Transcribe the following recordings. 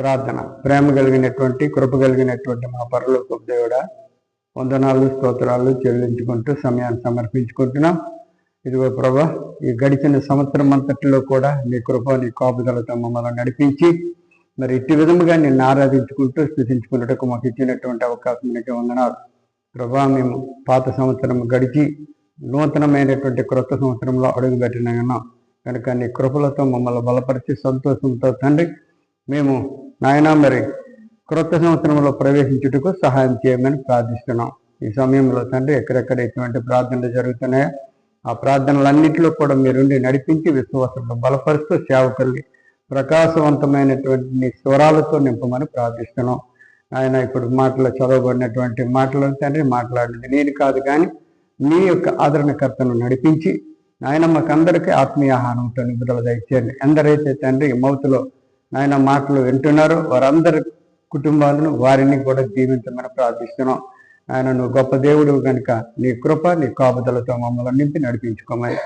ప్రార్థన. ప్రేమ కలిగినటువంటి కృప కలిగినటువంటి మా పరలోక దేవుడా వందనాలు స్తోత్రాలు చెల్లించుకుంటూ సమయాన్ని సమర్పించుకుంటున్నాం. ఇదిగో ప్రభా ఈ గడిచిన సంవత్సరం అంతటిలో కూడా నీ కృప నీ కాపుదలతో మమ్మల్ని నడిపించి మరి ఇట్టి విధముగా నిన్ను ఆరాధించుకుంటూ స్థుతించుకున్నట్టుకు మాకు ఇచ్చినటువంటి అవకాశం నీకు వందనాలు. ప్రభా మేము పాత సంవత్సరం గడిచి నూతనమైనటువంటి క్రొత్త సంవత్సరంలో అడుగుపెట్టిన కనుక నీ కృపలతో మమ్మల్ని బలపరిచి సంతోషంతో తండ్రి మేము నాయన మరి క్రొత్త సంవత్సరంలో ప్రవేశించుటకు సహాయం చేయమని ప్రార్థిస్తున్నాం. ఈ సమయంలో తండ్రి ఎక్కడెక్కడ ఎటువంటి ప్రార్థనలు జరుగుతున్నాయో ఆ ప్రార్థనలన్నింటిలో కూడా మీరుండి నడిపించి విశ్వాసంలో బలపరుస్తూ సేవకుల్ని ప్రకాశవంతమైనటువంటి స్వరాలతో నింపమని ప్రార్థిస్తున్నాం. ఆయన ఇప్పుడు మాటలు చదవబడినటువంటి మాటలు తండ్రి మాట్లాడింది నేను కాదు కానీ నీ యొక్క ఆదరణకర్తను నడిపించి నాయన మాకందరికీ ఆత్మీయ ఆహారంతో నిబుదల దయచేయండి. ఎందరైతే తండ్రి మౌతులో ఆయన మాటలు వింటున్నారు. వారందరి కుటుంబాలను వారిని కూడా దీవించమని ప్రార్థిస్తున్నాం. ఆయన నువ్వు గొప్ప దేవుడు కనుక నీ కృప నీ కాపుదలతో మమ్మల్ని నింపి నడిపించుకోమని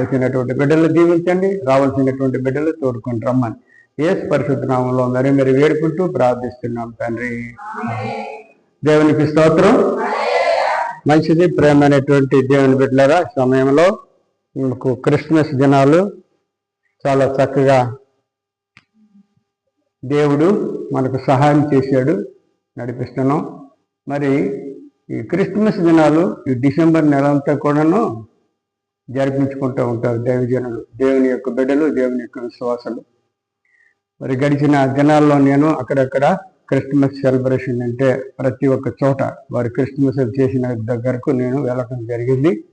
వచ్చినటువంటి బిడ్డలు దీవించండి రావాల్సినటువంటి బిడ్డలు తోడుకొని రమ్మని. ఏ పరిశుద్ధనామంలో మరి మరి వేడుకుంటూ ప్రార్థిస్తున్నాం తండ్రి. దేవునికి స్తోత్రం. మంచిది ప్రేమ అనేటువంటి దేవుని బిడ్డలరా సమయంలో మనకు క్రిస్మస్ దినాలు చాలా చక్కగా దేవుడు మనకు సహాయం చేశాడు. నడిపిస్తున్నాం. మరి ఈ క్రిస్మస్ దినాలు ఈ డిసెంబర్ నెల అంతా కూడాను జరిపించుకుంటూ ఉంటారు దైవజనులు. దేవుని యొక్క బిడ్డలు దేవుని యొక్క విశ్వాసాలు. మరి గడిచిన దినాల్లో నేను అక్కడక్కడ క్రిస్మస్ సెలబ్రేషన్ అంటే ప్రతి ఒక్క చోట వారు క్రిస్మస్ చేసిన దగ్గరకు నేను వెళ్ళడం జరిగింది.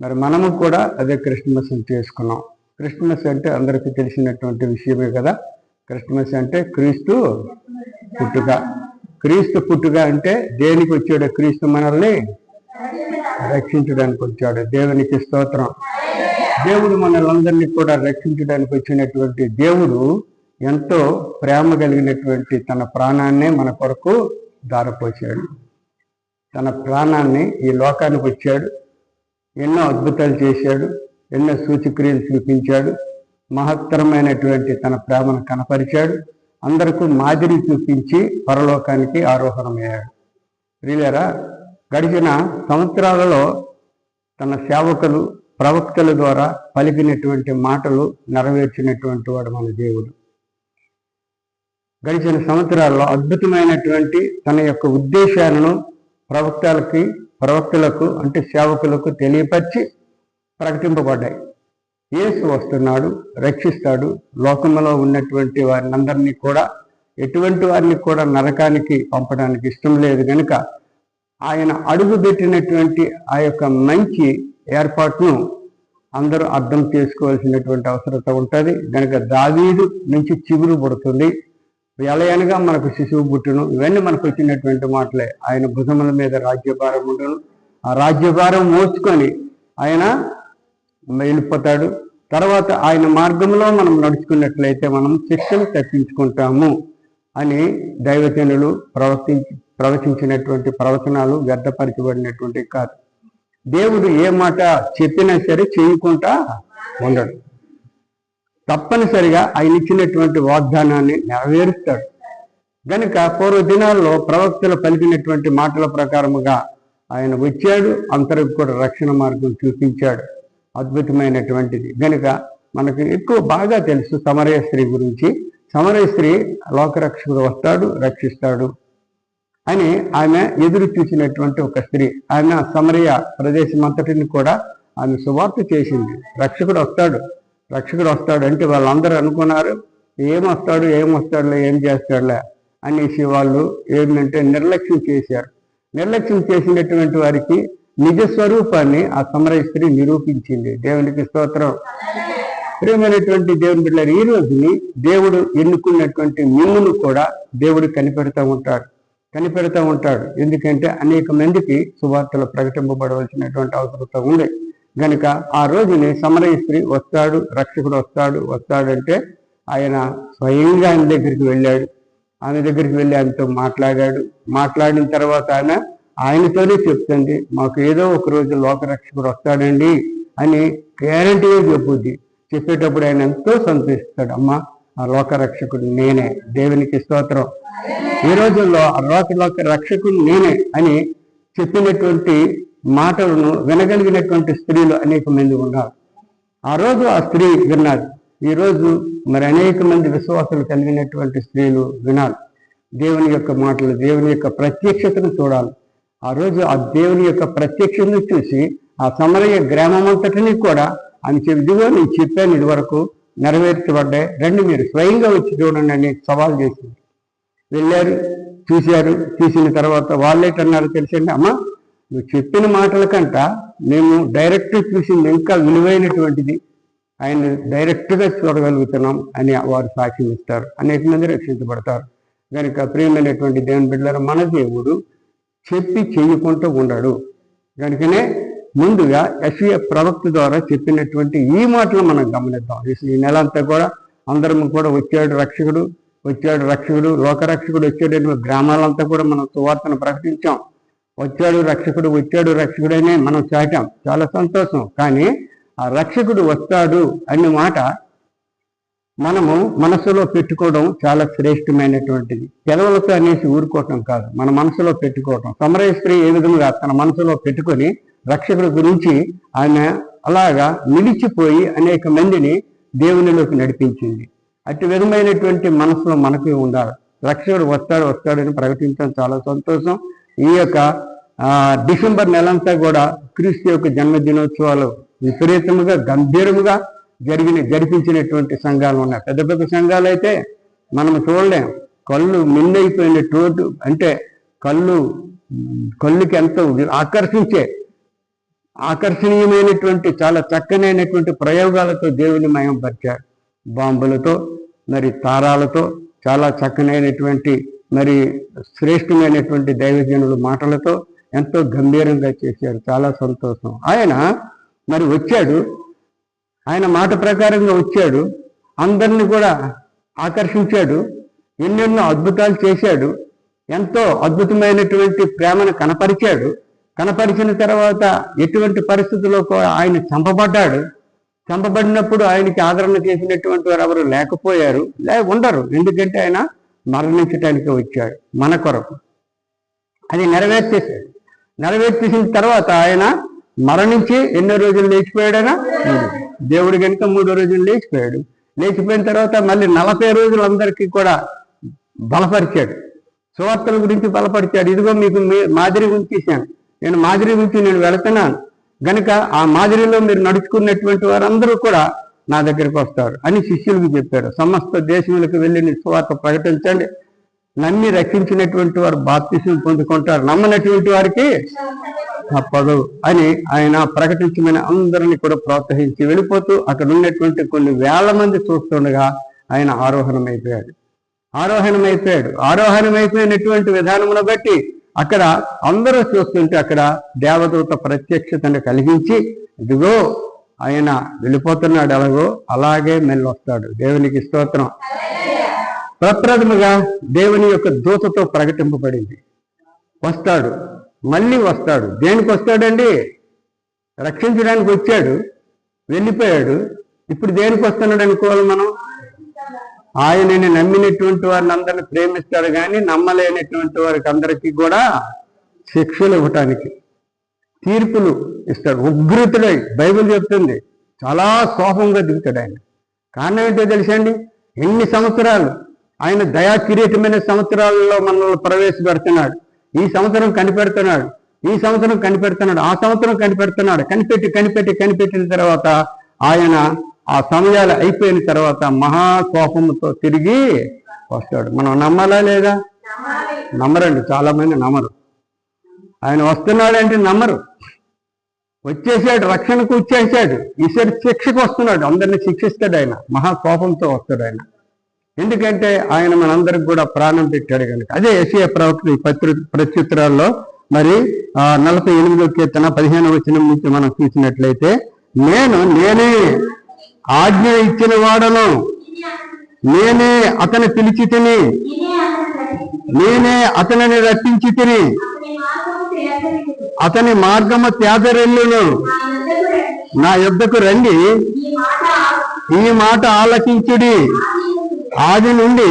మరి మనము కూడా అదే క్రిస్మస్ చేసుకున్నాం. క్రిస్మస్ అంటే అందరికీ తెలిసినటువంటి విషయమే కదా. క్రిస్మస్ అంటే క్రీస్తు పుట్టుక. క్రీస్తు పుట్టుక అంటే దేనికి వచ్చాడు? క్రీస్తు మనల్ని రక్షించడానికి వచ్చాడు. దేవునికి స్తోత్రం. దేవుడు మనల్ని కూడా రక్షించడానికి వచ్చినటువంటి దేవుడు ఎంతో ప్రేమ కలిగినటువంటి తన ప్రాణాన్నే మన కొరకు దారపోసాడు తన ప్రాణాన్ని ఈ లోకానికి వచ్చాడు. ఎన్నో అద్భుతాలు చేశాడు. ఎన్నో సూచక్రియలు చూపించాడు. మహత్తరమైనటువంటి తన ప్రేమను కనపరిచాడు. అందరికీ మాదిరి చూపించి పరలోకానికి ఆరోహణమయ్యాడు. ప్రియులరా గడిచిన సంవత్సరాలలో తన సేవకులు ప్రవక్తల ద్వారా పలికినటువంటి మాటలు నెరవేర్చినటువంటి వాడు మన దేవుడు. గడిచిన సంవత్సరాల్లో అద్భుతమైనటువంటి తన యొక్క ఉద్దేశాలను ప్రవక్తలకి ప్రవక్తలకు అంటే సేవకులకు తెలియపరిచి ప్రకటింపబడ్డాయి. యేసు వస్తున్నాడు రక్షిస్తాడు. లోకంలో ఉన్నటువంటి వారిని అందరినీ కూడా ఎటువంటి వారిని కూడా నరకానికి పంపడానికి ఇష్టం లేదు కనుక ఆయన అడుగు పెట్టినటువంటి ఆ యొక్క మంచి ఏర్పాటును అందరూ అర్థం చేసుకోవాల్సినటువంటి అవసరత ఉంటుంది. కనుక దావీదు నుంచి చిగురు పుడుతుంది. ఎలయనగా మనకు శిశువు పుట్టును. ఇవన్నీ మనకు వచ్చినటువంటి మాటలే. ఆయన భుజముల మీద రాజ్యభారం ఉండును. ఆ రాజ్యభారం మోసుకొని ఆయన వెళ్ళిపోతాడు తర్వాత ఆయన మార్గంలో మనం నడుచుకున్నట్లయితే మనం శిక్షను తప్పించుకుంటాము అని దైవజనులు ప్రవర్తి ప్రవచించినటువంటి ప్రవచనాలు వ్యర్థపరచబడినటువంటి కాదు. దేవుడు ఏ మాట చెప్పినా సరే చేయకుండా ఉండడు. తప్పనిసరిగా ఆయన ఇచ్చినటువంటి వాగ్దానాన్ని నెరవేరుస్తాడు. గనుక పూర్వ దినాల్లో ప్రవక్తలు పలికినటువంటి మాటల ప్రకారముగా ఆయన వచ్చాడు. అందరికి కూడా రక్షణ మార్గం చూపించాడు. అద్భుతమైనటువంటిది. గనుక మనకు ఎక్కువ బాగా తెలుసు సమరయ స్త్రీ గురించి. సమరయ స్త్రీ లోకరక్షకుడు వస్తాడు రక్షిస్తాడు అని ఆమె ఎదురు చూసినటువంటి ఒక స్త్రీ. ఆమె సమరయ ప్రదేశం అంతటిని కూడా ఆమె సువార్త చేసింది. రక్షకుడు వస్తాడు. రక్షకుడు వస్తాడు అంటే వాళ్ళందరూ అనుకున్నారు ఏమొస్తాడు ఏమొస్తాడులే ఏం ఏం చేస్తాడులే అనేసి వాళ్ళు ఏంటంటే నిర్లక్ష్యం చేశారు. నిర్లక్ష్యం చేసినటువంటి వారికి నిజ స్వరూపాన్ని ఆ సమరేశ్వరి నిరూపించింది. దేవునికి స్తోత్రం. ప్రేమైనటువంటి దేవుని బిడ్డలు ఈ రోజుని దేవుడు ఎన్నుకున్నటువంటి మిమ్మును కూడా దేవుడు కనిపెడతా ఉంటాడు. కనిపెడతా ఉంటాడు. ఎందుకంటే అనేక మందికి సువార్తలు ప్రకటింపబడవలసినటువంటి అవసరత ఉంది. గనుక ఆ రోజుని సమరయ స్త్రీ వస్తాడు రక్షకుడు వస్తాడు. వస్తాడంటే ఆయన స్వయంగా ఆయన దగ్గరికి వెళ్ళాడు. ఆమె దగ్గరికి వెళ్ళి ఆయనతో మాట్లాడాడు. మాట్లాడిన తర్వాత ఆయన ఆయనతోనే చెప్తుంది మాకు ఏదో ఒక రోజు లోకరక్షకుడు వస్తాడండి అని గ్యారంటీగా చెప్పుద్ది. చెప్పేటప్పుడు ఆయన ఎంతో సంతోషిస్తాడు అమ్మ ఆ లోకరక్షకుడు నేనే దేవునికి స్తోత్రం. ఈ రోజుల్లో ఆ లోక లోక రక్షకుడు నేనే అని చెప్పినటువంటి మాటలను వినగలిగినటువంటి స్త్రీలు అనేక మంది ఉన్నారు. ఆ రోజు ఆ స్త్రీ విన్నారు ఈరోజు మరి అనేక మంది విశ్వాసాలు కలిగినటువంటి స్త్రీలు వినాలి. దేవుని యొక్క మాటలు దేవుని యొక్క ప్రత్యక్షతను చూడాలి. ఆ రోజు ఆ దేవుని యొక్క ప్రత్యక్షను చూసి ఆ సమరయ గ్రామం అంతటిని కూడా అని చెప్పి ఇదిగో నేను చెప్పాను ఇది వరకు నెరవేర్చబడ్డాయి. రెండు మీరు స్వయంగా వచ్చి చూడండి అని సవాల్ చేసింది. వెళ్ళారు చూశారు చూసిన తర్వాత వాళ్ళేటన్నారు తెలిసండి అమ్మ నువ్వు చెప్పిన మాటల కంట మేము డైరెక్ట్ చూసింది ఇంకా విలువైనటువంటిది. ఆయన డైరెక్ట్గా చూడగలుగుతున్నాం అని వారు సాక్షిస్తారు ఇస్తారు. అనేక మంది రక్షించబడతారు. కనుక ప్రియమైనటువంటి దేవుని బిడ్డల మన దేవుడు చెప్పి చేయకుండా ఉండడు. కనుకనే ముందుగా ఎస్ఏ ప్రవక్త ద్వారా చెప్పినటువంటి ఈ మాటలు మనం గమనిద్దాం. ఈ నెల అంతా కూడా అందరం కూడా వచ్చాడు రక్షకుడు వచ్చాడు రక్షకుడు లోకరక్షకుడు వచ్చాడు గ్రామాలంతా కూడా మనం సువార్తను ప్రకటించాం. వచ్చాడు రక్షకుడు వచ్చాడు రక్షకుడనే మనం చాటాం. చాలా సంతోషం. కానీ ఆ రక్షకుడు వస్తాడు అనే మాట మనము మనసులో పెట్టుకోవడం చాలా శ్రేష్టమైనటువంటిది. పెదవులతో అనేసి ఊరుకోవటం కాదు. మన మనసులో పెట్టుకోవటం. సమరేశ్వరి ఏ విధంగా తన మనసులో పెట్టుకొని రక్షకుడి గురించి ఆమె అలాగా నిలిచిపోయి అనేక మందిని దేవునిలోకి నడిపించింది. అటు విధమైనటువంటి మనసులో మనకు ఉండాలి. రక్షకుడు వస్తాడు వస్తాడని ప్రకటించడం చాలా సంతోషం. ఈ యొక్క డిసెంబర్ నెలంతా కూడా క్రీస్తు యొక్క జన్మదినోత్సవాలు విపరీతముగా గంభీరముగా జరిగిన జరిపించినటువంటి సంఘాలు ఉన్నాయి. పెద్ద పెద్ద సంఘాలు అయితే మనం చూడలేం. కళ్ళు మిన్నైపోయిన అంటే కళ్ళు కళ్ళుకి ఎంతో ఆకర్షించే ఆకర్షణీయమైనటువంటి చాలా చక్కనైనటువంటి ప్రయోగాలతో దేవుని మయంపరిచారు బాంబులతో మరి తారాలతో చాలా చక్కనైనటువంటి మరి శ్రేష్టమైనటువంటి దైవజనుల మాటలతో ఎంతో గంభీరంగా చేశారు. చాలా సంతోషం. ఆయన మరి వచ్చాడు. ఆయన మాట ప్రకారంగా వచ్చాడు. అందరిని కూడా ఆకర్షించాడు. ఎన్నెన్నో అద్భుతాలు చేశాడు. ఎంతో అద్భుతమైనటువంటి ప్రేమను కనపరిచాడు. కనపరిచిన తర్వాత ఎటువంటి పరిస్థితుల్లో కూడా ఆయన చంపబడ్డాడు. చంపబడినప్పుడు ఆయనకి ఆదరణ చేసినటువంటి వారు ఎవరు లేకపోయారు. లే ఉండరు. ఎందుకంటే ఆయన మరణించటానికి వచ్చాడు. మన కొరకు. అది నెరవేర్చేశాడు. నెరవేర్చేసిన తర్వాత ఆయన మరణించి ఎన్నో రోజులు లేచిపోయాడైనా? దేవుడు కనుక మూడో రోజులు లేచిపోయాడు. లేచిపోయిన తర్వాత మళ్ళీ నలభై రోజులు అందరికీ కూడా బలపరిచాడు. సువార్తల గురించి బలపరిచాడు. ఇదిగో మీకు మీ- మాదిరి ఉంచేసాను నేను మాదిరి గురించి నేను వెళుతున్నాను. గనుక ఆ మాదిరిలో మీరు నడుచుకున్నటువంటి వారందరూ కూడా నా దగ్గరికి వస్తారు అని శిష్యులకు చెప్పాడు. సమస్త దేశములకు వెళ్ళి నీ సువార్త ప్రకటించండి. నమ్మి రక్షించినటువంటి వారు బాప్తిసం పొందుకుంటారు. నమ్మనటువంటి వారికి తప్పదు అని ఆయన ప్రకటించమని అందరినీ కూడా ప్రోత్సహించి వెళ్ళిపోతూ అక్కడ ఉన్నటువంటి కొన్ని వేల మంది చూస్తుండగా ఆయన ఆరోహణమైపోయాడు. ఆరోహణమైపోయాడు. ఆరోహణమైపోయినటువంటి విధానమును బట్టి అక్కడ అందరూ చూస్తుంటే అక్కడ దేవదూత ప్రత్యక్షతను కలిగించి ఇదిగో ఆయన వెళ్ళిపోతున్నాడు ఎలాగో అలాగే మెల్లొస్తాడు దేవునికి స్తోత్రం. ప్రప్రథముగా దేవుని యొక్క దూతతో ప్రకటింపబడింది. వస్తాడు. మళ్ళీ వస్తాడు. దేనికి వస్తాడండి? రక్షించడానికి వచ్చాడు. వెళ్ళిపోయాడు. ఇప్పుడు దేనికి వస్తున్నాడు అనుకోవాలి మనం? ఆయనని నమ్మినటువంటి వారిని అందరిని ప్రేమిస్తాడు కానీ నమ్మలేనటువంటి వారికి అందరికీ కూడా శిక్షలు ఇవ్వటానికి తీర్పులు ఇస్తాడు. ఉగ్రతుడై బైబిల్ చెప్తుంది. చాలా కోపంగా దిగుతాడు ఆయన. కారణం ఏంటో తెలుసండి ఎన్ని సంవత్సరాలు ఆయన దయా కిరీటమైన సంవత్సరాలలో మనల్ని ప్రవేశపెడుతున్నాడు. ఈ సంవత్సరం కనిపెడుతున్నాడు. ఈ సంవత్సరం కనిపెడుతున్నాడు. ఆ సంవత్సరం కనిపెడుతున్నాడు. కనిపెట్టి కనిపెట్టి కనిపెట్టిన తర్వాత ఆయన ఆ సమయాలు అయిపోయిన తర్వాత మహా కోపంతో తిరిగి వస్తాడు. మనం నమ్మాలా లేదా? నమ్మరండి. చాలా మంది నమ్మరు. ఆయన వస్తున్నాడంటే నమ్మరు. వచ్చేసాడు. రక్షణకు వచ్చేసాడు. ఈసారి శిక్షకు వస్తున్నాడు. అందరిని శిక్షిస్తాడు ఆయన. మహా కోపంతో వస్తాడు ఆయన. ఎందుకంటే ఆయన మనందరికి కూడా ప్రాణం పెట్టాడు కనుక. అదే ఎస్ఏ ప్రవక్త పత్రి ప్రత్యుత్తరాల్లో మరి ఆ నలభై ఎనిమిదో కీర్తన పదిహేను వచ్చిన నుంచి మనం చూసినట్లయితే నేను నేనే ఆజ్ఞ ఇచ్చిన వాడను. నేనే అతని పిలిచి తిని నేనే అతనిని రప్పించి తిని అతని మార్గము తేదరెల్లును. నా యుద్ధకు రండి. ఈ మాట ఆలకించుడి. ఆది నుండి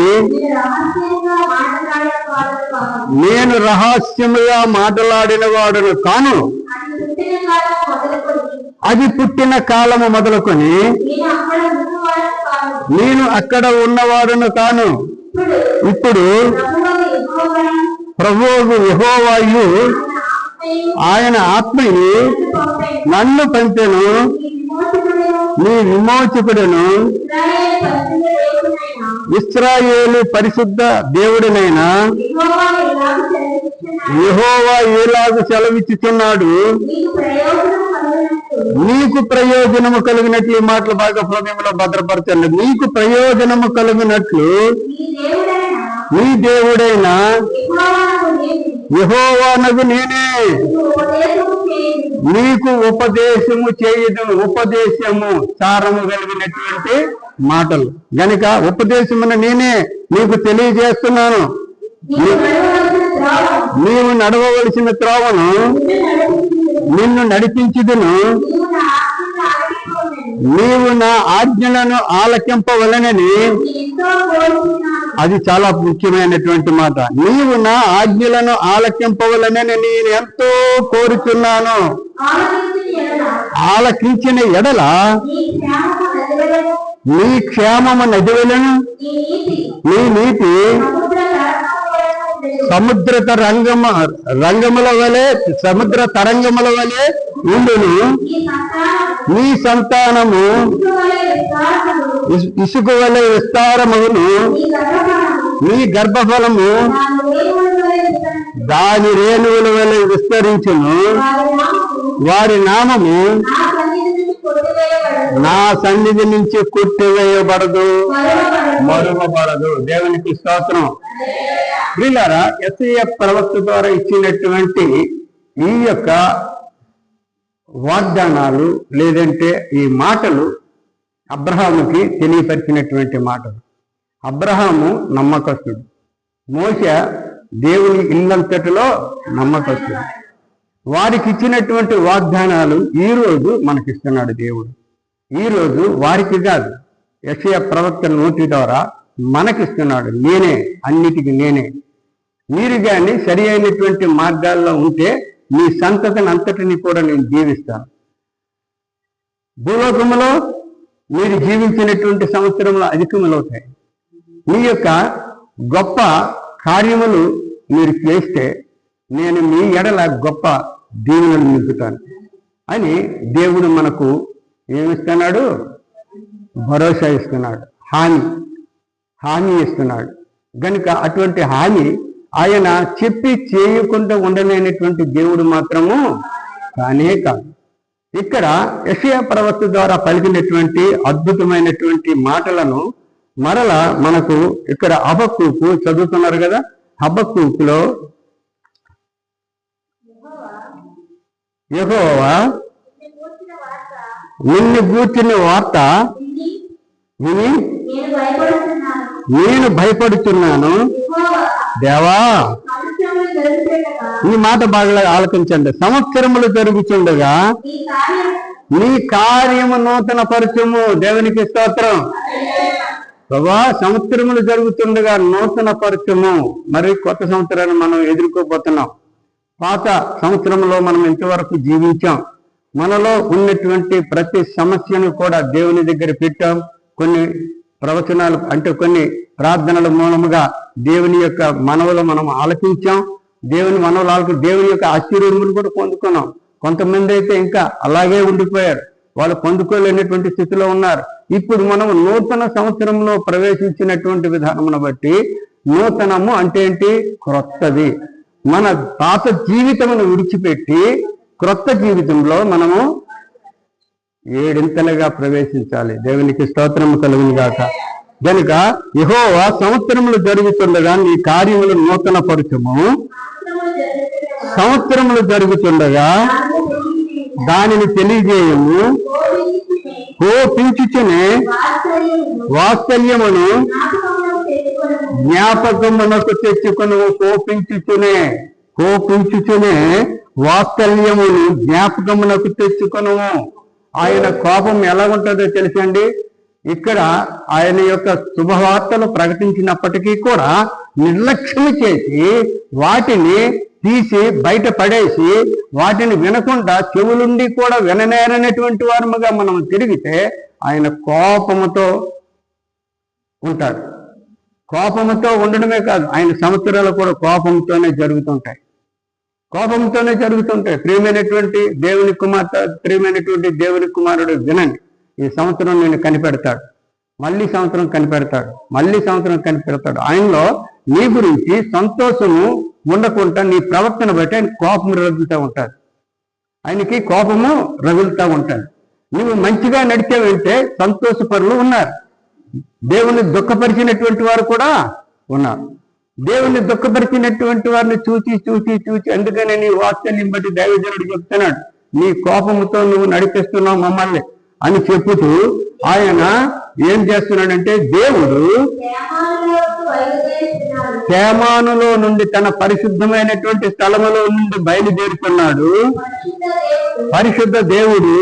నేను రహస్యముగా మాట్లాడిన వాడును. కాను అది పుట్టిన కాలము మొదలుకొని నేను అక్కడ ఉన్నవాడను కాను. ఇప్పుడు ఇప్పుడు ప్రభువు యెహోవాయు ఆయన ఆత్మయు నన్ను పంపెను. నీ విమోచకుడును ఇస్రాయేలు పరిశుద్ధ దేవుడినైనా యహోవా ఏలాగు సెలవిచ్చుచున్నాడు. నీకు ప్రయోజనము కలిగినట్లు ఈ మాటలు బాగా హృదయంలో భద్రపరచండి. నీకు ప్రయోజనము కలిగినట్లు నీ దేవుడైన యెహోవానగు నేనే. మీకు ఉపదేశము చేయదు ఉపదేశము సారము కలిగినటువంటి మాటలు. గనుక ఉపదేశమును నేనే మీకు తెలియజేస్తున్నాను. నీవు నడవవలసిన త్రోవను నిన్ను నడిపించుదును. నీవు నా ఆజ్ఞలను ఆలకింపవలనని అది చాలా ముఖ్యమైనటువంటి మాట. నీవు నా ఆజ్ఞలను ఆలకింపవలనని నేను ఎంతో కోరుచున్నాను. ఆలకించిన ఎడల నీ క్షేమము నదివలను నీ నీతి సముద్ర రంగమ రంగముల వలె సముద్ర తరంగముల వలె ఉండును. నీ సంతానము ఇసుక వలె విస్తారమును నీ గర్భఫలము దాని రేణువుల వలె విస్తరించును. వారి నామము నా సన్నిధి నుంచి కొట్టివేయబడదు మరువబడదు. దేవునికి స్తోత్రం. ప్రియులారా ఎస్ఐఎఫ్ ప్రవక్త ద్వారా ఇచ్చినటువంటి ఈ యొక్క వాగ్దానాలు లేదంటే ఈ మాటలు అబ్రహాముకి తెలియపరిచినటువంటి మాటలు. అబ్రహాము నమ్మకస్తుడు. మోస దేవుని ఇల్లంతటిలో నమ్మకస్తుడు. వారికి ఇచ్చినటువంటి వాగ్దానాలు ఈ రోజు మనకిస్తున్నాడు దేవుడు. ఈ రోజు వారికి కాదు యశయ ప్రవక్త నోటి ద్వారా మనకిస్తున్నాడు. నేనే అన్నిటికీ నేనే. మీరు కానీ సరి అయినటువంటి మార్గాల్లో ఉంటే మీ సంతతిని అంతటిని కూడా నేను జీవిస్తాను. భూలోకములో మీరు జీవించినటువంటి సంవత్సరంలో అధికములవుతాయి. మీ యొక్క గొప్ప కార్యములు మీరు చేస్తే నేను మీ ఎడల గొప్ప దీవులను నింపుతాను అని దేవుడు మనకు ఏమిస్తున్నాడు భరోసా ఇస్తున్నాడు. హామీ హామీ ఇస్తున్నాడు. గనుక అటువంటి హామీ ఆయన చెప్పి చేయకుండా ఉండలేనటువంటి దేవుడు మాత్రము కానే కాదు. ఇక్కడ యషయా ప్రవక్త ద్వారా పలికినటువంటి అద్భుతమైనటువంటి మాటలను మరల మనకు ఇక్కడ హబక్కుకు చదువుతున్నారు కదా? హబక్కులో యహోవా నిన్ను గూర్చిన వార్త విని నేను భయపడుతున్నాను. దేవా ఈ మాట బాగా ఆలోచించండి సంవత్సరములు జరుగుతుండగా నీ కార్యము నూతన పరచము. దేవునికి స్తోత్రం. ప్రభా సంవత్సరములు జరుగుతుండగా నూతన పరచము. మరి కొత్త సంవత్సరాన్ని మనం ఎదుర్కోబోతున్నాం. పాత సంవత్సరంలో మనం ఇంతవరకు జీవించాం. మనలో ఉన్నటువంటి ప్రతి సమస్యను కూడా దేవుని దగ్గర పెట్టాం. కొన్ని ప్రవచనాలు అంటే కొన్ని ప్రార్థనల మూలముగా దేవుని యొక్క మనవులు మనం ఆలకించాం. దేవుని మనవులకు దేవుని యొక్క ఆశీర్వాదములు కూడా పొందుకున్నాం. కొంతమంది అయితే ఇంకా అలాగే ఉండిపోయారు. వాళ్ళు పొందుకోలేనటువంటి స్థితిలో ఉన్నారు. ఇప్పుడు మనం నూతన సంవత్సరంలో ప్రవేశించినటువంటి విధానమును బట్టి నూతనము అంటే ఏంటి? క్రొత్తది. మన పాత జీవితమును విడిచిపెట్టి క్రొత్త జీవితంలో మనము ఏడింతలుగా ప్రవేశించాలి. దేవునికి స్తోత్రము కలుగును గాక. గనుక యహోవా సంవత్సరములు జరుగుతుండగా నీ కార్యములు నూతన పరుచము సంవత్సరములు జరుగుతుండగా దానిని తెలియజేయము. కోపించుచునే వాత్సల్యమును జ్ఞాపకమునకు తెచ్చుకొను కోపించుచునే కోపించుచునే వాత్సల్యమును జ్ఞాపకమునకు తెచ్చుకొను ఆయన కోపం ఎలా ఉంటుందో తెలుసండి? ఇక్కడ ఆయన యొక్క శుభవార్తలు ప్రకటించినప్పటికీ కూడా నిర్లక్ష్యం చేసి వాటిని తీసి బయట పడేసి వాటిని వినకుండా చెవులుండి కూడా విననేరనటువంటి వారముగా మనం తిరిగితే ఆయన కోపముతో ఉంటాడు. కోపంతో ఉండడమే కాదు ఆయన సంవత్సరాలు కూడా కోపంతోనే జరుగుతుంటాయి. కోపంతోనే జరుగుతుంటాయి. ప్రియమైనటువంటి దేవుని కుమార్తె ప్రియమైనటువంటి దేవుని కుమారుడు వినండి. ఈ సంవత్సరం నేను కనిపెడతాడు. మళ్ళీ సంవత్సరం కనిపెడతాడు. మళ్ళీ సంవత్సరం కనిపెడతాడు. ఆయనలో నీ గురించి సంతోషము ఉండకుండా నీ ప్రవర్తన బట్టి ఆయన కోపం రగులుతూ ఉంటాడు. ఆయనకి కోపము రగులుతూ ఉంటాడు. నువ్వు మంచిగా నడిచావంటే సంతోషపరులు ఉన్నారు. దేవుని దుఃఖపరిచినటువంటి వారు కూడా ఉన్నారు. దేవుణ్ణి దుఃఖపరిచినటువంటి వారిని చూచి చూచి చూచి అందుకనే నీ వాత్సల్యం బట్టి దైవజనుడు చెప్తున్నాడు నీ కోపముతో నువ్వు నడిపిస్తున్నావు మమ్మల్ని అని చెప్పుతూ ఆయన ఏం చేస్తున్నాడంటే దేవుడు క్షేమాలలోకి తేమానులో నుండి తన పరిశుద్ధమైనటువంటి స్థలములో నుండి బయలుదేరుతున్నాడు. పరిశుద్ధ దేవుడు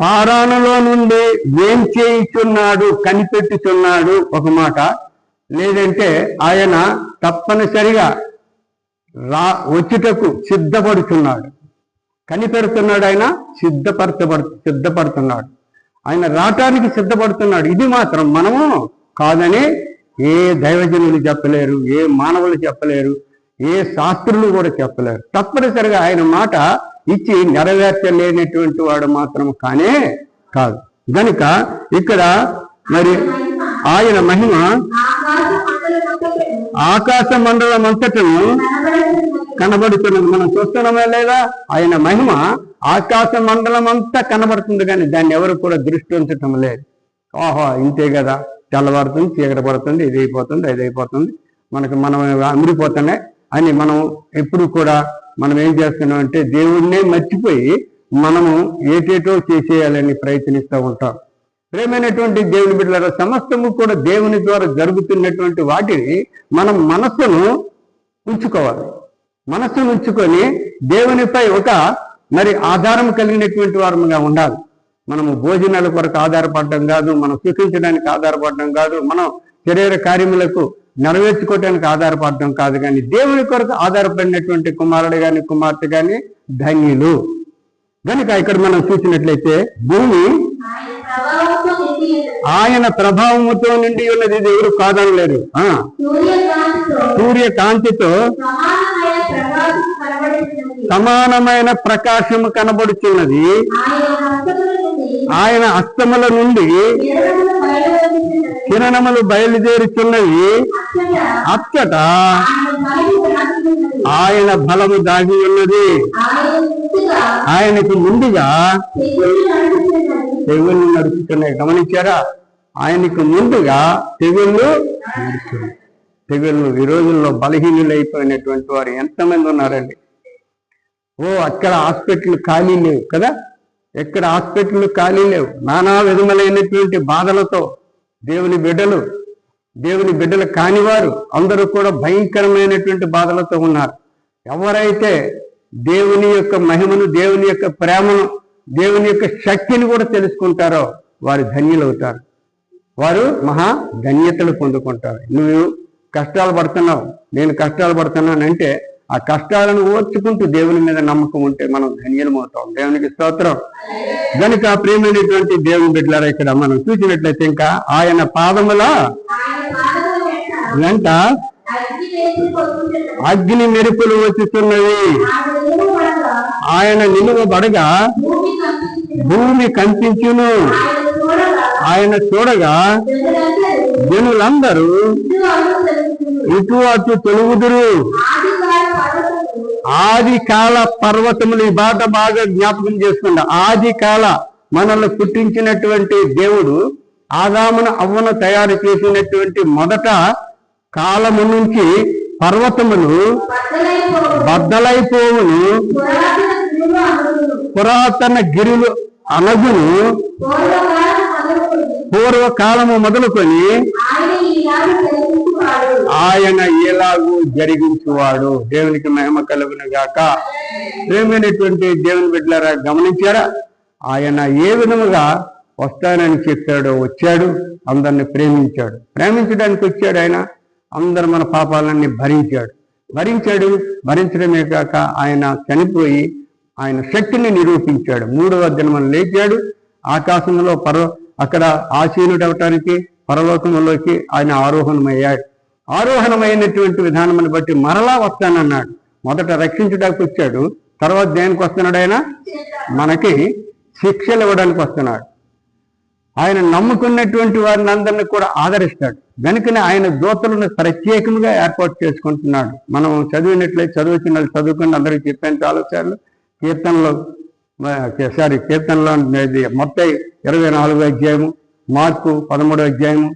పారాణలో నుండి ఏం చేయుచున్నాడు కనిపెట్టుచున్నాడు ఒక మాట. లేదంటే ఆయన తప్పనిసరిగా రా వచ్చుటకు సిద్ధపడుతున్నాడు కనిపెడుతున్నాడు ఆయన సిద్ధపరచబడు సిద్ధపడుతున్నాడు. ఆయన రావటానికి సిద్ధపడుతున్నాడు. ఇది మాత్రం మనము కాదని ఏ దైవజనులు చెప్పలేరు ఏ మానవులు చెప్పలేరు ఏ శాస్త్రులు కూడా చెప్పలేరు. తప్పనిసరిగా ఆయన మాట ఇచ్చి నెరవేర్చలేనటువంటి వాడు మాత్రం కానే కాదు. గనుక ఇక్కడ మరి ఆయన మహిమ ఆకాశ మండలం అంతటను కనబడుతున్నది. మనం చూస్తున్నామే లేదా? ఆయన మహిమ ఆకాశ మండలం అంతా కనబడుతుంది కానీ దాన్ని ఎవరు కూడా దృష్టి ఉంచటం లేదు. ఓహో ఇంతే కదా. తెల్లవారుతుంది చీకటి పడుతుంది ఇది అయిపోతుంది అది అయిపోతుంది మనకి మనం అమిరిపోతున్నాయి అని మనం ఎప్పుడు కూడా మనం ఏం చేస్తున్నాం అంటే దేవుణ్ణే మర్చిపోయి మనము ఏటేటో చేసేయాలని ప్రయత్నిస్తూ ఉంటాం. ప్రేమైనటువంటి దేవుని బిడ్డల సమస్తము కూడా దేవుని ద్వారా జరుగుతున్నటువంటి వాటిని మనం మనస్సును ఉంచుకోవాలి. మనస్సును ఉంచుకొని దేవునిపై ఒక మరి ఆధారం కలిగినటువంటి వారముగా ఉండాలి. మనము భోజనాల కొరకు ఆధారపడడం కాదు మనం సుఖించడానికి ఆధారపడడం కాదు మనం శరీర కార్యములకు నెరవేర్చుకోవడానికి ఆధారపడడం కాదు కానీ దేవుని కొరకు ఆధారపడినటువంటి కుమారుడు గాని కుమార్తె గాని ధన్యులు కనుక ఇక్కడ మనం చూసినట్లయితే భూమి ఆయన ప్రభావముతో నిండి ఉన్నది. ఇది ఎవరు కాదనలేరు ఆ సూర్యకాంతితో సమానమైన ప్రకాశము కనబడుచున్నది ఆయన అస్తముల నుండి కిరణములు బయలుదేరుచున్నవి అచ్చట ఆయన బలము దాగి ఉన్నది. ఆయనకు ముందుగా. తెగుళ్ళు నడుస్తున్నాయి గమనించారా? ఆయనకు ముందుగా తెగుళ్ళు తెగుళ్ళు ఈ రోజుల్లో బలహీనులైపోయినటువంటి వారు ఎంతమంది ఉన్నారండి? ఓ అక్కడ హాస్పిటల్ ఖాళీ లేవు కదా? ఎక్కడ హాస్పిటల్ ఖాళీ లేవు? నానా విధములైనటువంటి బాధలతో దేవుని బిడ్డలు దేవుని బిడ్డలు కానివారు అందరూ కూడా భయంకరమైనటువంటి బాధలతో ఉన్నారు. ఎవరైతే దేవుని యొక్క మహిమను దేవుని యొక్క ప్రేమను దేవుని యొక్క శక్తిని కూడా తెలుసుకుంటారో వారు ధన్యులవుతారు. వారు మహా ధన్యతలు పొందుకుంటారు. నువ్వు కష్టాలు పడుతున్నావు నేను కష్టాలు పడుతున్నాను అంటే ఆ కష్టాలను ఓర్చుకుంటూ దేవుని మీద నమ్మకం ఉంటే మనం ధన్యులమవుతాం. దేవునికి స్తోత్రం. గనుక ప్రేమైనటువంటి దేవుని బిడ్డలారా ఇక్కడ మనం చూసినట్లయితే ఇంకా ఆయన పాదముల వెంట అగ్ని మెరుపులు వచ్చుతున్నవి. ఆయన నిలువబడగా భూమి కంపించును. ఆయన చూడగా జనులందరూ ఇటు అటు తొలుగుదురు. ఆది కాల పర్వతములు ఈ బాట బాగా జ్ఞాపకం చేసుకుంటా ఆది కాల మనల్ని పుట్టించినటువంటి దేవుడు ఆదామును అవ్వను తయారు చేసినటువంటి మొదట కాలము నుంచి పర్వతములు బద్దలైపోవు. బద్దలైపోవును పురాతన గిరులు అనగును పూర్వకాలము మొదలుకొని ఆయన ఎలాగూ జరిగించేవాడు. దేవునికి మహిమ కలుగును గాక. ప్రేమైనటువంటి దేవుని బిడ్డలారా గమనించారా? ఆయన ఏ విధముగా వస్తానని చెప్పాడో వచ్చాడు అందరిని ప్రేమించాడు. ప్రేమించడానికి వచ్చాడు ఆయన అందరు మన పాపాలన్నీ భరించాడు. భరించాడు భరించడమే కాక ఆయన చనిపోయి ఆయన శక్తిని నిరూపించాడు. మూడవ దినమని లేచాడు. ఆకాశంలో పర్వ అక్కడ ఆసీనుడు అవటానికి పరలోకంలోకి ఆయన ఆరోహణమయ్యాడు. ఆరోహణమైనటువంటి విధానమును బట్టి మరలా వస్తానన్నాడు. మొదట రక్షించడానికి వచ్చాడు. తర్వాత దేనికి వస్తున్నాడు ఆయన? మనకి శిక్షలు ఇవ్వడానికి వస్తున్నాడు. ఆయన నమ్ముకున్నటువంటి వారిని అందరినీ కూడా ఆదరిస్తాడు. కనుకనే ఆయన దూతలను ప్రత్యేకంగా ఏర్పాటు చేసుకుంటున్నాడు. మనం చదివినట్లయితే చదువుతున్న చదువుకుని అందరికీ చెప్పాను చాలాసార్లు కీర్తనలో సారీ కీర్తనలో మొత్తం ఇరవై నాలుగో అధ్యాయము మార్కు పదమూడో అధ్యాయము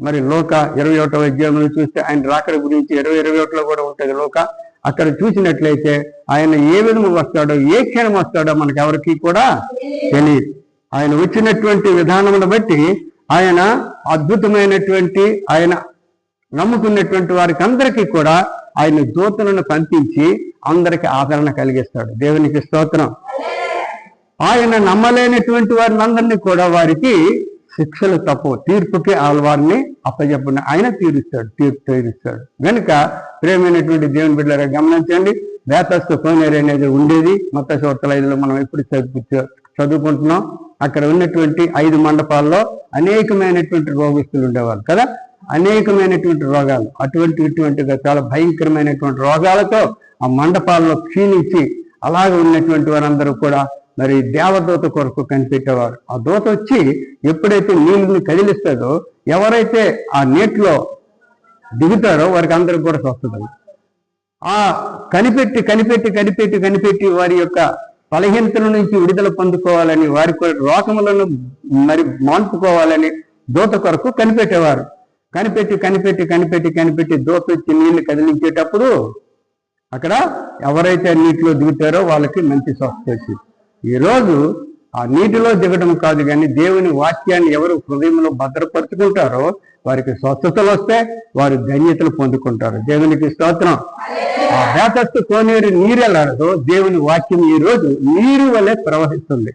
మరి లోక ఇరవై ఒకటో అధ్యాయంలో చూస్తే ఆయన రాకడ గురించి ఇరవై ఇరవై ఒకటిలో కూడా ఉంటుంది లోక. అక్కడ చూసినట్లయితే ఆయన ఏ విధము వస్తాడో ఏ క్షణం వస్తాడో మనకి ఎవరికి కూడా తెలియదు. ఆయన వచ్చినటువంటి విధానమును బట్టి ఆయన అద్భుతమైనటువంటి ఆయన నమ్ముకున్నటువంటి వారికి అందరికీ కూడా ఆయన దూతలను పంపించి అందరికి ఆదరణ కలిగిస్తాడు. దేవునికి స్తోత్రం. ఆయన నమ్మలేనటువంటి వారిని అందరినీ కూడా వారికి శిక్షలు తప్పు తీర్పుకి ఆ వారిని అప్పచెప్పండి ఆయన తీరుస్తాడు తీర్పు తీరుస్తాడు కనుక ప్రేమైనటువంటి దేవుని బిడ్డలారా గమనించండి వేతస్థ కోనేరు అనేది ఉండేది. మొత్త శోతలైదులో మనం ఎప్పుడు చదువు చదువుకుంటున్నాం. అక్కడ ఉన్నటువంటి ఐదు మండపాల్లో అనేకమైనటువంటి రోగస్తులు ఉండేవారు కదా. అనేకమైనటువంటి రోగాలు. అటువంటి ఇటువంటిగా చాలా భయంకరమైనటువంటి రోగాలతో ఆ మండపాల్లో క్షీణించి అలాగ ఉన్నటువంటి వారందరూ కూడా మరి దేవదూత కొరకు కనిపెట్టేవారు. ఆ దూత వచ్చి ఎప్పుడైతే నీళ్ళని కదిలిస్తుందో ఎవరైతే ఆ నీటిలో దిగుతారో వారికి అందరికి కూడా స్వస్థత ఆ కనిపెట్టి కనిపెట్టి కనిపెట్టి కనిపెట్టి వారి యొక్క బలహీనతల నుంచి విడుదల పొందుకోవాలని వారి రోగములను మరి మాన్పుకోవాలని దూత కొరకు కనిపెట్టేవారు. కనిపెట్టి కనిపెట్టి కనిపెట్టి కనిపెట్టి దూత నీళ్ళు నీళ్ళు కదిలించేటప్పుడు అక్కడ ఎవరైతే నీటిలో దిగుతారో వాళ్ళకి మంచి స్వస్థత వచ్చింది. ఈరోజు ఆ నీటిలో దిగడం కాదు కానీ దేవుని వాక్యాన్ని ఎవరు హృదయంలో భద్రపరుచుకుంటారో వారికి స్వస్థతలు వస్తే వారు ధన్యతలు పొందుకుంటారు. దేవునికి స్తోత్రం. ఆ వేతస్తు కోనేరు నీరు ఎలాడదో దేవుని వాక్యం ఈ రోజు నీరు వలె ప్రవహిస్తుంది.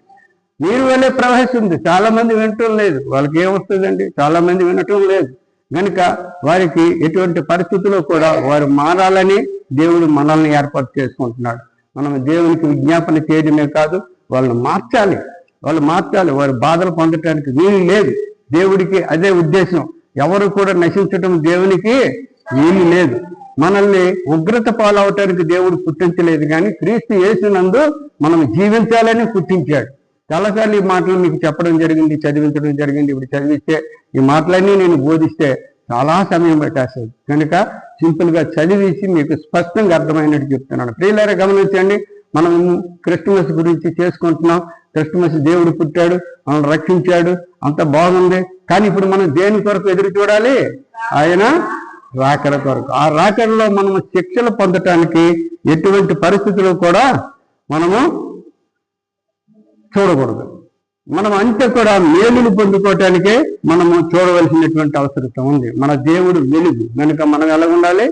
నీరు వలె ప్రవహిస్తుంది. చాలా మంది వినటం లేదు. వాళ్ళకి ఏమొస్తుందండి? చాలా మంది వినటం లేదు. కనుక వారికి ఎటువంటి పరిస్థితుల్లో కూడా వారు మారాలని దేవుడు మనల్ని ఏర్పాటు చేసుకుంటున్నాడు. మనం దేవునికి విజ్ఞాపన చేయడమే కాదు వాళ్ళని మార్చాలి. వాళ్ళు మార్చాలి. వారి బాధలు పొందటానికి వీలు లేదు. దేవుడికి అదే ఉద్దేశం. ఎవరు కూడా నశించటం దేవునికి వీలు లేదు. మనల్ని ఉగ్రత పాలవటానికి దేవుడు పుట్టించలేదు కానీ క్రీస్తు యేసునందు మనం జీవించాలని పుట్టించాడు. చాలాసార్లు ఈ మాటలు మీకు చెప్పడం జరిగింది చదివించడం జరిగింది. ఇప్పుడు చదివిస్తే ఈ మాటలన్నీ నేను బోధిస్తే చాలా సమయం పెట్టేస్తుంది. కనుక సింపుల్గా చదివించి మీకు స్పష్టంగా అర్థమైనట్టు చెప్తున్నాను. ప్రియులారా గమనించండి. మనము క్రిస్టమస్ గురించి చేసుకుంటున్నాం. క్రిస్టమస్ దేవుడు పుట్టాడు మనల్ని రక్షించాడు అంత బాగుంది. కానీ ఇప్పుడు మనం దేని కొరకు ఎదురు చూడాలి? ఆయన రాకడ కొరకు. ఆ రాకడలో మనము శిక్షలు పొందటానికి ఎటువంటి పరిస్థితులు కూడా మనము చూడకూడదు. మనం అంతే కూడా మేలును పొందుకోవటానికే మనము చూడవలసినటువంటి అవసరం ఉంది. మన దేవుడు వెలుగు. కనుక మనం ఎలా ఉండాలి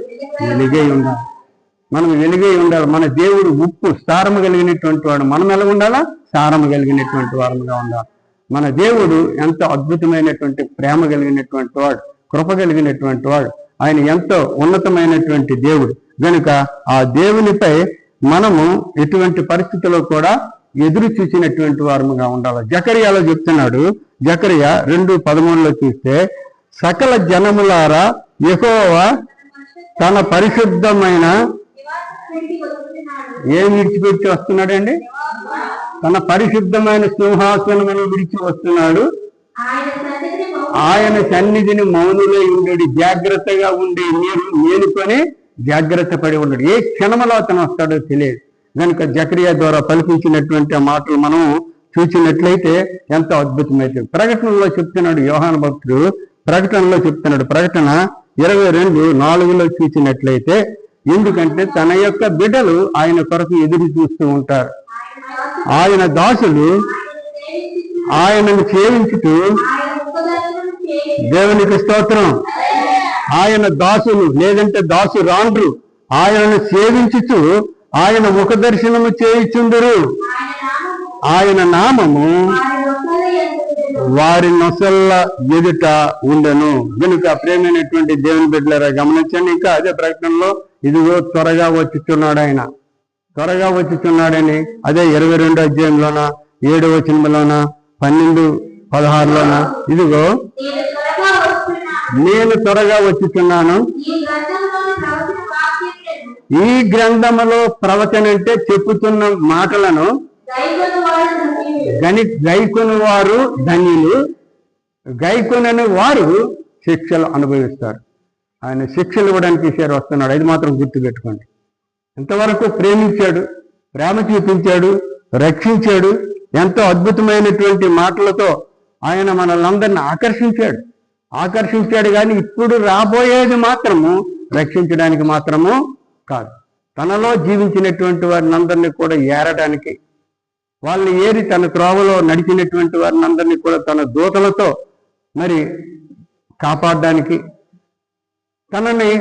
వెలుగే ఉండాలి. మనం వెలుగై ఉండాలి. మన దేవుడు ఉప్పు సారము కలిగినటువంటి వాడు మనం ఎలా ఉండాలా? సారము కలిగినటువంటి వారముగా ఉండాలి. మన దేవుడు ఎంతో అద్భుతమైనటువంటి ప్రేమ కలిగినటువంటి వాడు కృప కలిగినటువంటి వాడు ఆయన ఎంతో ఉన్నతమైనటువంటి దేవుడు. కనుక ఆ దేవునిపై మనము ఎటువంటి పరిస్థితుల్లో కూడా ఎదురు చూసినటువంటి వారముగా ఉండాలి. జకరియాలో చెప్తున్నాడు జకరియా రెండు పదమూడులో చూస్తే సకల జనములారా యెహోవా తన పరిశుద్ధమైన ఏం విడిచిపెట్టి వస్తున్నాడండి? తన పరిశుద్ధమైన సింహాసనమును విడిచి వస్తున్నాడు. ఆయన సన్నిధిని మౌనం మౌనులై ఉండడు జాగ్రత్తగా ఉండి మీరు మేలుకొని జాగ్రత్త పడి ఉండడు. ఏ క్షణంలో అతను వస్తాడో తెలియదు. కనుక జకరియా ద్వారా పలికించినటువంటి మాటలు మనం చూసినట్లయితే ఎంతో అద్భుతమైతే. ప్రకటనలో చెప్తున్నాడు యోహాన్ భక్తుడు. ప్రకటనలో చెప్తున్నాడు ప్రకటన ఇరవై రెండు నాలుగులో చూసినట్లయితే ఎందుకంటే తన యొక్క బిడ్డలు ఆయన కొరకు ఎదురు చూస్తూ ఉంటారు. ఆయన దాసులు ఆయనను సేవించుతూ దేవునికి స్తోత్రం. ఆయన దాసులు లేదంటే దాసు రాండ్రు ఆయనను సేవించుతూ ఆయన ముఖ దర్శనము చేయుచుందరు. ఆయన నామము వారి నొసల్ల ఎదుట ఉండను. కనుక ప్రేమైనటువంటి దేవుని బిడ్డలారా గమనించండి. ఇంకా అదే ప్రకటనలో ఇదిగో త్వరగా వచ్చుచున్నాడు ఆయన. త్వరగా వచ్చుచున్నాడని అదే ఇరవై రెండో అధ్యాయంలోన ఏడు వచనంలోన పన్నెండు పదహారులోన ఇదిగో నేను త్వరగా వస్తున్నాను వచ్చుచున్నాను. ఈ గ్రంథములో ప్రవచన అంటే చెప్పుతున్న మాటలను గని గైకొని వారు ధన్యులు. గైకొనని వారు శిక్షలు అనుభవిస్తారు. ఆయన శిక్షలు ఇవ్వడానికి ఈసారి వస్తున్నాడు. అది మాత్రం గుర్తుపెట్టుకోండి ఇంతవరకు ప్రేమించాడు ప్రేమ చూపించాడు రక్షించాడు ఎంతో అద్భుతమైనటువంటి మాటలతో ఆయన మనల్ని అందరిని ఆకర్షించాడు. ఆకర్షించాడు కానీ ఇప్పుడు రాబోయేది మాత్రము రక్షించడానికి మాత్రము కాదు. తనలో జీవించినటువంటి వారిని అందరినీ కూడా ఏరడానికి వాళ్ళని ఏరి తన త్రోవలో నడిచినటువంటి వారిని అందరినీ కూడా తన దూతలతో మరి కాపాడడానికి తనని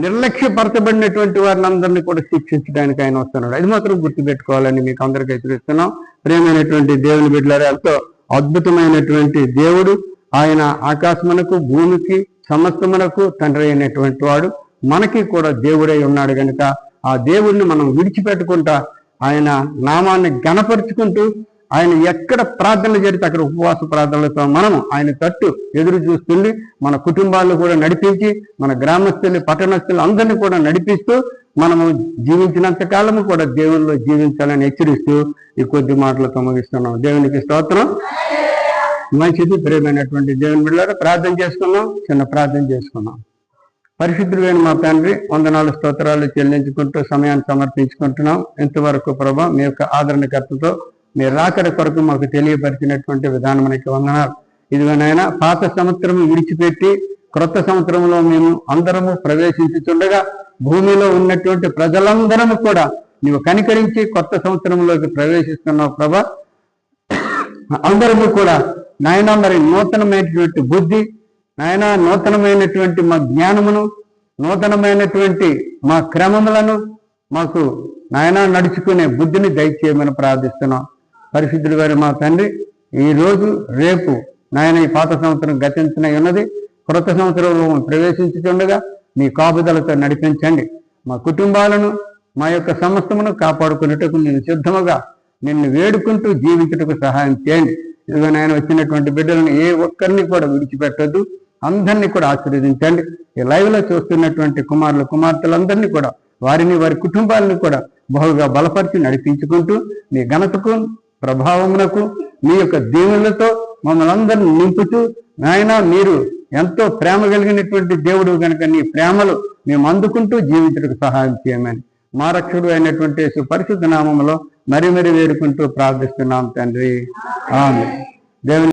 నిర్లక్ష్యపరచబడినటువంటి వారిని అందరినీ కూడా శిక్షించడానికి ఆయన వస్తున్నాడు. అది మాత్రం గుర్తుపెట్టుకోవాలని మీకు అందరికీ హెచ్చరిస్తున్నాం ప్రేమైనటువంటి దేవుని బిడ్డలతో ఎంతో అద్భుతమైనటువంటి దేవుడు. ఆయన ఆకాశమునకు భూమికి సమస్తమునకు తండ్రి అయినటువంటి వాడు. మనకి కూడా దేవుడై ఉన్నాడు కనుక ఆ దేవుడిని మనం విడిచిపెట్టుకుంటా ఆయన నామాన్ని గణపరుచుకుంటూ ఆయన ఎక్కడ ప్రార్థనలు జరిగితే అక్కడ ఉపవాస ప్రార్థనలతో మనము ఆయన తట్టు ఎదురు చూస్తుంది మన కుటుంబాలను కూడా నడిపించి మన గ్రామస్తులు పట్టణస్తులు అందరినీ కూడా నడిపిస్తూ మనము జీవించినంత కాలము కూడా దేవుల్లో జీవించాలని హెచ్చరిస్తూ ఈ కొద్ది మాటలతో ముగిస్తున్నాం దేవునికి స్తోత్రం. మంచిది ప్రేమైనటువంటి దేవుని బిడ్డ ప్రార్థన చేసుకున్నాం చిన్న ప్రార్థన చేసుకున్నాం పరిశుద్ధుడైన మా తండ్రి వందనాలు స్తోత్రాలు చెల్లించుకుంటూ సమయాన్ని సమర్పించుకుంటున్నాం. ఇంతవరకు ప్రభా మీ యొక్క ఆదరణకర్తతో మీ రాకడ కొరకు మాకు తెలియపరిచినటువంటి విధానం మనకి వందనాలు ఇదిగోనైనా పాత సంవత్సరం విడిచిపెట్టి క్రొత్త సంవత్సరంలో మేము అందరము ప్రవేశించుతుండగా భూమిలో ఉన్నటువంటి ప్రజలందరము కూడా నీవు కనికరించి కొత్త సంవత్సరంలోకి ప్రవేశిస్తున్నావు ప్రభా. అందరము కూడా నాయన మరి నూతనమైనటువంటి బుద్ధి నాయన నూతనమైనటువంటి మా జ్ఞానమును నూతనమైనటువంటి మా క్రమములను మాకు నాయన నడుచుకునే బుద్ధిని దయచేయమని ప్రార్థిస్తున్నాం. పరిశుద్ధుడు గారి మా తండ్రి ఈ రోజు రేపు నాయన ఈ పాత సంవత్సరం గతించిన ఉన్నది క్రొత్త సంవత్సరంలో ప్రవేశించుతుండగా మీ కాపుదలతో నడిపించండి. మా కుటుంబాలను మా యొక్క సమస్తమును కాపాడుకున్నట్టుకు నేను సిద్ధముగా నిన్ను వేడుకుంటూ జీవించుటకు సహాయం చేయండి. ఇదిగో నాయన వచ్చినటువంటి బిడ్డలను ఏ ఒక్కరిని కూడా విడిచిపెట్టొద్దు. అందరినీ కూడా ఆశీర్వదించండి. ఈ లైవ్లో చూస్తున్నటువంటి కుమారులు కుమార్తెలందరినీ కూడా వారిని వారి కుటుంబాలను కూడా బహుగా బలపరిచి నడిపించుకుంటూ మీ ఘనతకు ప్రభావమునకు మీ యొక్క దీవులతో మమ్మల్ని అందరిని నింపుతూ నాయన మీరు ఎంతో ప్రేమ కలిగినటువంటి దేవుడు కనుక నీ ప్రేమలు మేము అందుకుంటూ జీవించడానికి సహాయం చేయమని మా అయినటువంటి పరిశుద్ధ నామములో మరి మరి వేడుకుంటూ ప్రార్థిస్తున్నాం తండ్రి. ఆమె దేవుని